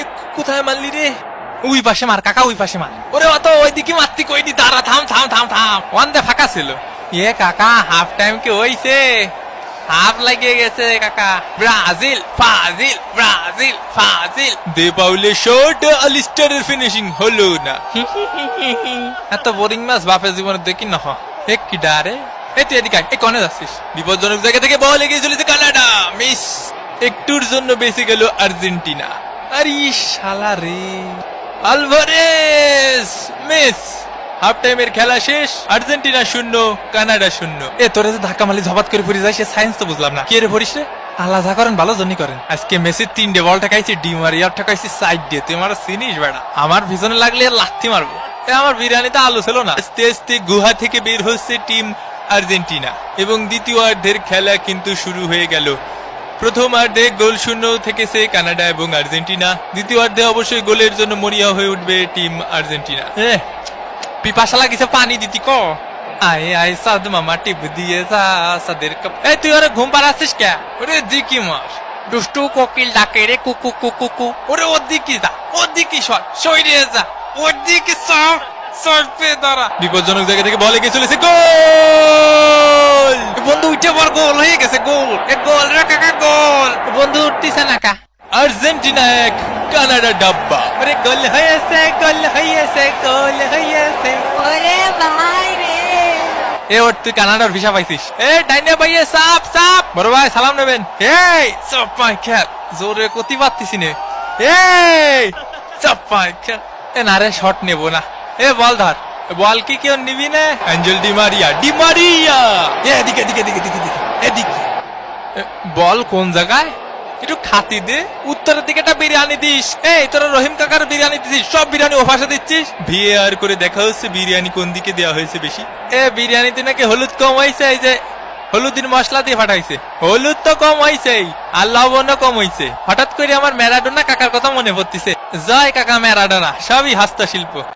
এ, কোথায় মারলি রে? ওই পাশে মার কাকা ওই পাশে মার। ওরে অত ওইদিকে মারতি কইনি দাঁড়া থাম থাম থাম থাম। ওয়ান দে ফাঁকা ছিল। এ কাকা হাফ টাইম কি হইছে? হাফ লাগিয়ে গেছে কাকা। ব্রাজিল ফাজিল ব্রাজিল ফাজিল দে পাউলে শট আলিস্টারের ফিনিশিং হলো না। এত বোরিং ম্যাচ বাপের জীবনে দেখি না এক কি ডারে এই তুই এদিকে এই কনে যাচ্ছিস? বিপজ্জনক জায়গা থেকে বল এগিয়ে চলেছে কানাডা মিস। একটুর জন্য বেঁচে গেল আর্জেন্টিনা। আরে শালা রে। Alvarez miss. হাফ টাইমের খেলা শেষ, আর্জেন্টিনা শূন্য, কানাডা শূন্য। এ, তোরে যে ধাক্কা মালি ঝপাত করে পড়ে যায়, সে সায়েন্স তো বুঝলাম না। কে রে পড়িস রে? আলাদা করেন, ভালো জনই করেন। আজকে মেসি তিনটে বল ঠেকাইছি, ডি মারিয়ার ঠেকাইছি সাইড দিয়ে। তুই আমার চিনিস বেড়া আমার পিছনে লাগলে লাথি মারবো। আমার বিরিয়ানিতে আলু ছিল না। আস্তে আস্তে গুহা থেকে বের হচ্ছে টিম আর্জেন্টিনা। এবং দ্বিতীয় অর্ধের খেলা কিন্তু শুরু হয়ে গেল। প্রথম অর্ধে গোল শূন্য থেকেছে কানাডা এবং আর্জেন্টিনা। দ্বিতীয় অর্ধে অবশ্যই গোলের জন্য মরিয়া হয়ে উঠবে টিম আর্জেন্টিনা। পিপাসা লাগিছে পানি দিতি ক। আয় আয় সাদ মামা টিপ দিয়ে যা সাদের কাপ। এই তুই ওরে ঘুম পাড়াচ্ছিস কে? ওরে দিকি মাস। দুষ্টু কোকিল ডাকে রে কুকু কুকু কুকু ওরে ওর দিকে যা ওর দিকে সর সইরে যা। ওর দিকে সর সরপে দাঁড়া। বিপজ্জনক জায়গা থেকে বলে গিয়ে চলেছে গোল! পর গোল হয়ে গেছে গোল। এ গোল রে কাকা গোল। বন্ধু উঠতিছে না কা। আর্জেন্টিনা এক কানাডা ডাব্বা। আরে গোল হয়েছে গোল হয়েছে গোল হয়েছে। ওরে ভাই রে। এ ওর তুই কানাডার ভিসা পাইছিস। এ ডাইনে ভাইয়ে সাপ সাপ। বড় ভাই সালাম নেবেন। এই সাপ মাই খ্যাল জোরে কতি পারতিস নে। এই সাপ মাই খ্যাল এ না রে শট নেব না। এ বল ধর। বল কি কেউ নিবি না? Angel Di Maria Di Maria! এদিকে এদিকে এদিকে এদিকে এদিকে এদিকে। বল কোন জায়গায়? একটু খাতি দে। উত্তরের দিকে একটা বিরিয়ানি দিস। এই তোরা রহিম কাকার বিরিয়ানি দিছিস সব বিরিয়ানি ও ভাষা দিচ্ছিস? ভিএআর করে দেখা হচ্ছে বিরিয়ানি কোন দিকে দেওয়া হয়েছে বেশি। এ বিরিয়ানিতে নাকি হলুদ কম হয়েছে এই যে হলুদের মশলা দিয়ে ফাটাইছে হলুদ তো কম হয়েছে আর লবণও কম হয়েছে হঠাৎ করে আমার ম্যারাডোনা কাকার কথা মনে পড়তেছে। জয় কাকা ম্যারাডোনা সবই হস্তশিল্প।